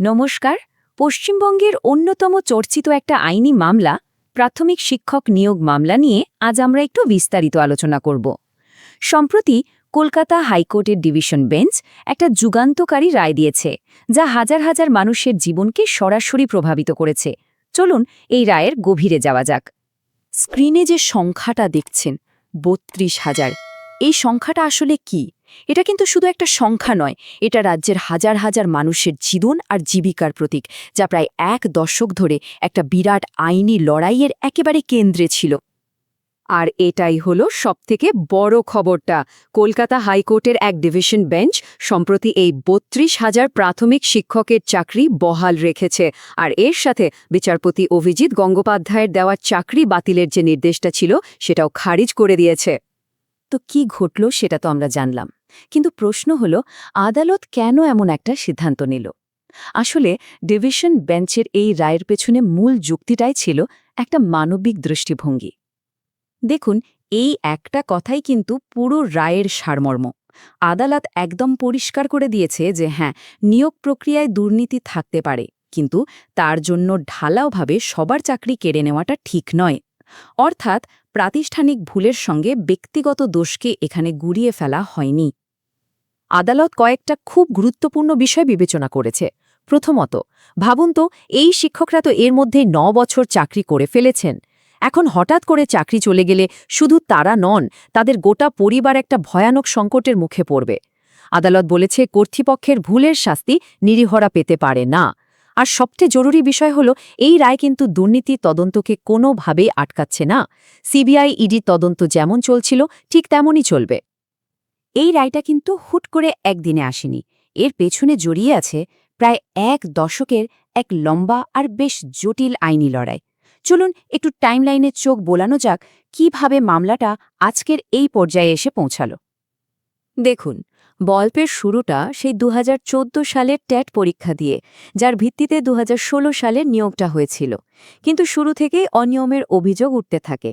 নমস্কার, পশ্চিমবঙ্গের অন্যতম চর্চিত একটা আইনি মামলা, প্রাথমিক শিক্ষক নিয়োগ মামলা নিয়ে আজ আমরা একটু বিস্তারিত আলোচনা করব। সম্প্রতি কলকাতা হাইকোর্টের ডিভিশন বেঞ্চ একটা যুগান্তকারী রায় দিয়েছে, যা হাজার হাজার মানুষের জীবনকে সরাসরি প্রভাবিত করেছে। চলুন এই রায়ের গভীরে যাওয়া যাক। স্ক্রিনে যে সংখ্যাটা দেখছেন, বত্রিশ হাজার, এই সংখ্যাটা আসলে কি? এটা কিন্তু শুধু একটা সংখ্যা নয়, এটা রাজ্যের হাজার হাজার মানুষের জীবন আর জীবিকার প্রতীক, যা প্রায় এক দশক ধরে একটা বিরাট আইনি লড়াইয়ের একেবারে কেন্দ্রে ছিল। আর এটাই হলো সবথেকে বড় খবরটা, কলকাতা হাইকোর্টের এক ডিভিশন বেঞ্চ সম্প্রতি এই বত্রিশ হাজার প্রাথমিক শিক্ষকের চাকরি বহাল রেখেছে, আর এর সাথে বিচারপতি অভিজিৎ গঙ্গোপাধ্যায়ের দেওয়া চাকরি বাতিলের যে নির্দেশটা ছিল, সেটাও খারিজ করে দিয়েছে। তো কি ঘটল সেটা তো আমরা জানলাম। কিন্তু প্রশ্ন হল, আদালত কেন এমন একটা সিদ্ধান্ত নিল? আসলে, ডিভিশন বেঞ্চের এই রায়ের পেছনে মূল যুক্তিটাই ছিল একটা মানবিক দৃষ্টিভঙ্গি। দেখুন, এই একটা কথাই কিন্তু পুরো রায়ের সারমর্ম। আদালত একদম পরিষ্কার করে দিয়েছে যে হ্যাঁ নিয়োগ প্রক্রিয়ায় দুর্নীতি থাকতে পারে, কিন্তু তার জন্য ঢালাওভাবে সবার চাকরি কেড়ে নেওয়াটা ঠিক নয়। অর্থাৎ প্রাতিষ্ঠানিক ভুলের সঙ্গে ব্যক্তিগত দোষকে এখানে গুড়িয়ে ফেলা হয়নি। আদালত কয়েকটা খুব গুরুত্বপূর্ণ বিষয় বিবেচনা করেছে। প্রথমত, ভাবুন তো, এই শিক্ষকরা তো এর মধ্যে ন বছর চাকরি করে ফেলেছেন। এখন হঠাৎ করে চাকরি চলে গেলে শুধু তারা নন, তাদের গোটা পরিবার একটা ভয়ানক সংকটের মুখে পড়বে। আদালত বলেছে, কর্তৃপক্ষের ভুলের শাস্তি নিরীহরা পেতে পারে না। আর সবচেয়ে জরুরি বিষয় হল, এই রায় কিন্তু দুর্নীতি তদন্তকে কোনোভাবেই আটকাচ্ছে না। সিবিআই, ইডি তদন্ত যেমন চলছিল, ঠিক তেমনই চলবে। এই রায়টা কিন্তু হুট করে একদিনে আসেনি। এর পেছনে জড়িয়ে আছে প্রায় এক দশকের এক লম্বা আর বেশ জটিল আইনি লড়াই। চলুন একটু টাইমলাইনের চোখ বোলানো যাক, কীভাবে মামলাটা আজকের এই পর্যায়ে এসে পৌঁছাল। দেখুন গল্পের শুরুটা সেই দু হাজার চোদ্দ সালের ট্যাট পরীক্ষা দিয়ে, যার ভিত্তিতে দু সালের নিয়োগটা হয়েছিল। কিন্তু শুরু থেকেই অনিয়মের অভিযোগ উঠতে থাকে।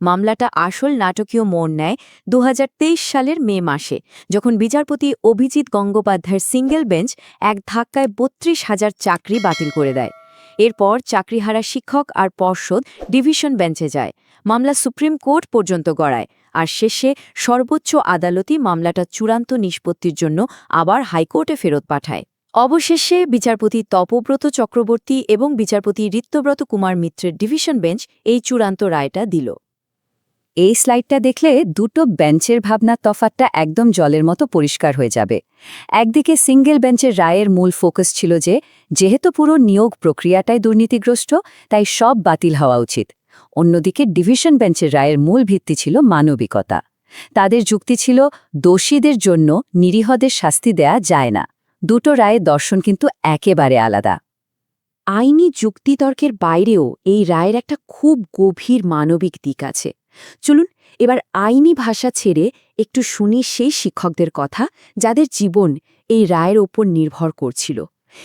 মামলাটা আসল নাটকীয় মোড় নেয় দু হাজার তেইশ সালের মে মাসে, যখন বিচারপতি অভিজিৎ গঙ্গোপাধ্যায়ের সিঙ্গেল বেঞ্চ এক ধাক্কায় বত্রিশ হাজার চাকরি বাতিল করে দেয়। এরপর চাকরিহারা শিক্ষক আর পর্ষদ ডিভিশন বেঞ্চে যায়। মামলা সুপ্রিম কোর্ট পর্যন্ত গড়ায়। আর শেষে সর্বোচ্চ আদালতই মামলাটা চূড়ান্ত নিষ্পত্তির জন্য আবার হাইকোর্টে ফেরত পাঠায়। অবশেষে বিচারপতি তপব্রত চক্রবর্তী এবং বিচারপতি ঋত্যব্রত কুমার মিত্রের ডিভিশন বেঞ্চ এই চূড়ান্ত রায়টা দিল। এই স্লাইডটা দেখলে দুটো বেঞ্চের ভাবনার তফাতটা একদম জলের মতো পরিষ্কার হয়ে যাবে। একদিকে সিঙ্গেল বেঞ্চের রায়ের মূল ফোকাস ছিল যে, যেহেতু পুরো নিয়োগ প্রক্রিয়াটাই দুর্নীতিগ্রস্ত, তাই সব বাতিল হওয়া উচিত। অন্যদিকে ডিভিশন বেঞ্চের রায়ের মূল ভিত্তি ছিল মানবিকতা। তাদের যুক্তি ছিল, দোষীদের জন্য নিরীহদের শাস্তি দেয়া যায় না। দুটো রায়ের দর্শন কিন্তু একেবারে আলাদা। আইনি যুক্তিতর্কের বাইরেও এই রায়ের একটা খুব গভীর মানবিক দিক আছে। চলুন এবার আইনি ভাষা ছেড়ে একটু শুনি সেই শিক্ষকদের কথা যাদের জীবন এই রায়ের ওপর নির্ভর করছিল।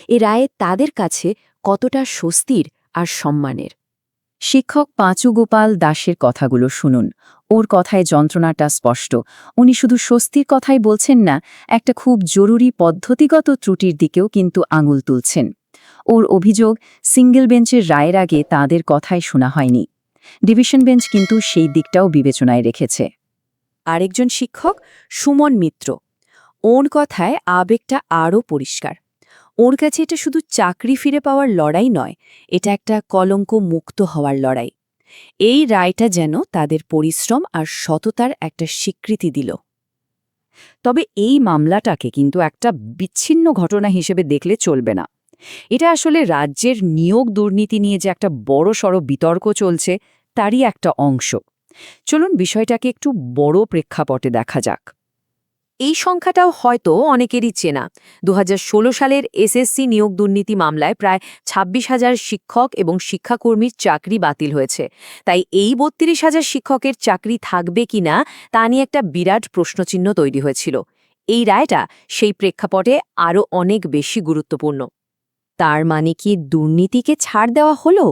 এ রায়ে তাদের কাছে কতটা স্বস্তির আর সম্মানের? শিক্ষক পাঁচু গোপাল দাসের কথাগুলো শুনুন। ওর কথায় যন্ত্রণাটা স্পষ্ট। উনি শুধু স্বস্তির কথাই বলছেন না, একটা খুব জরুরি পদ্ধতিগত ত্রুটির দিকেও কিন্তু আঙুল তুলছেন। ওর অভিযোগ, সিঙ্গেল বেঞ্চের রায়ের আগে তাদের কথাই শোনা হয়নি। ডিভিশন বেঞ্চ কিন্তু সেই দিকটাও বিবেচনায় রেখেছে। আরেকজন শিক্ষক, সুমন মিত্র। ওর কথায় আবেগটা আরও পরিষ্কার। ওর কাছে এটা শুধু চাকরি ফিরে পাওয়ার লড়াই নয়, এটা একটা কলঙ্ক মুক্ত হওয়ার লড়াই। এই রায়টা যেন তাদের পরিশ্রম আর সততার একটা স্বীকৃতি দিল। তবে এই মামলাটাকে কিন্তু একটা বিচ্ছিন্ন ঘটনা হিসেবে দেখলে চলবে না। এটা আসলে রাজ্যের নিয়োগ দুর্নীতি নিয়ে যে একটা বড় সড় বিতর্ক চলছে, তারই একটা অংশ। চলুন বিষয়টাকে একটু বড় প্রেক্ষাপটে দেখা যাক। এই সংখ্যাটাও হয়তো অনেকেরই চেনা। দু হাজার ষোলো সালের এসএসসি নিয়োগ দুর্নীতি মামলায় প্রায় ২৬ হাজার শিক্ষক এবং শিক্ষাকর্মীর চাকরি বাতিল হয়েছে। তাই এই বত্রিশ হাজার শিক্ষকের চাকরি থাকবে কিনা তা নিয়ে একটা বিরাট প্রশ্নচিহ্ন তৈরি হয়েছিল। এই রায়টা সেই প্রেক্ষাপটে আরও অনেক বেশি গুরুত্বপূর্ণ। তার মানে কি দুর্নীতিকে ছাড় দেওয়া হলো?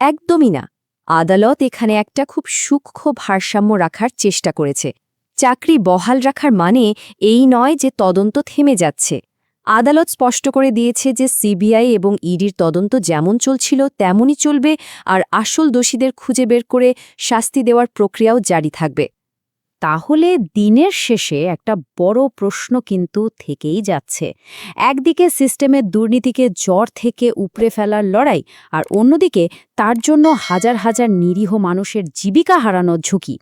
একদমই না। আদালত এখানে একটা খুব সূক্ষ্ম ভারসাম্য রাখার চেষ্টা করেছে। চাকরি বহাল রাখার মানে এই নয় যে তদন্ত থেমে যাচ্ছে। আদালত স্পষ্ট করে দিয়েছে যে সিবিআই এবং ইডির তদন্ত যেমন চলছিল, তেমনই চলবে, আর আসল দোষীদের খুঁজে বের করে শাস্তি দেওয়ার প্রক্রিয়াও জারি থাকবে। তাহলে দিনের শেষে একটা বড় প্রশ্ন কিন্তু থেকেই যাচ্ছে। একদিকে সিস্টেমের দুর্নীতিকে জ্বর থেকে উপড়ে ফেলার লড়াই, আর অন্যদিকে তার জন্য হাজার হাজার নিরীহ মানুষের জীবিকা হারানোর ঝুঁকি।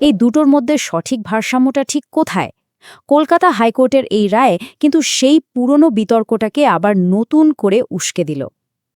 এই দুটোর মধ্যে সঠিক ভারসাম্যটা ঠিক কোথায়? কলকাতা হাইকোর্টের এই রায় কিন্তু সেই পুরনো বিতর্কটাকে আবার নতুন করে উস্কে দিল।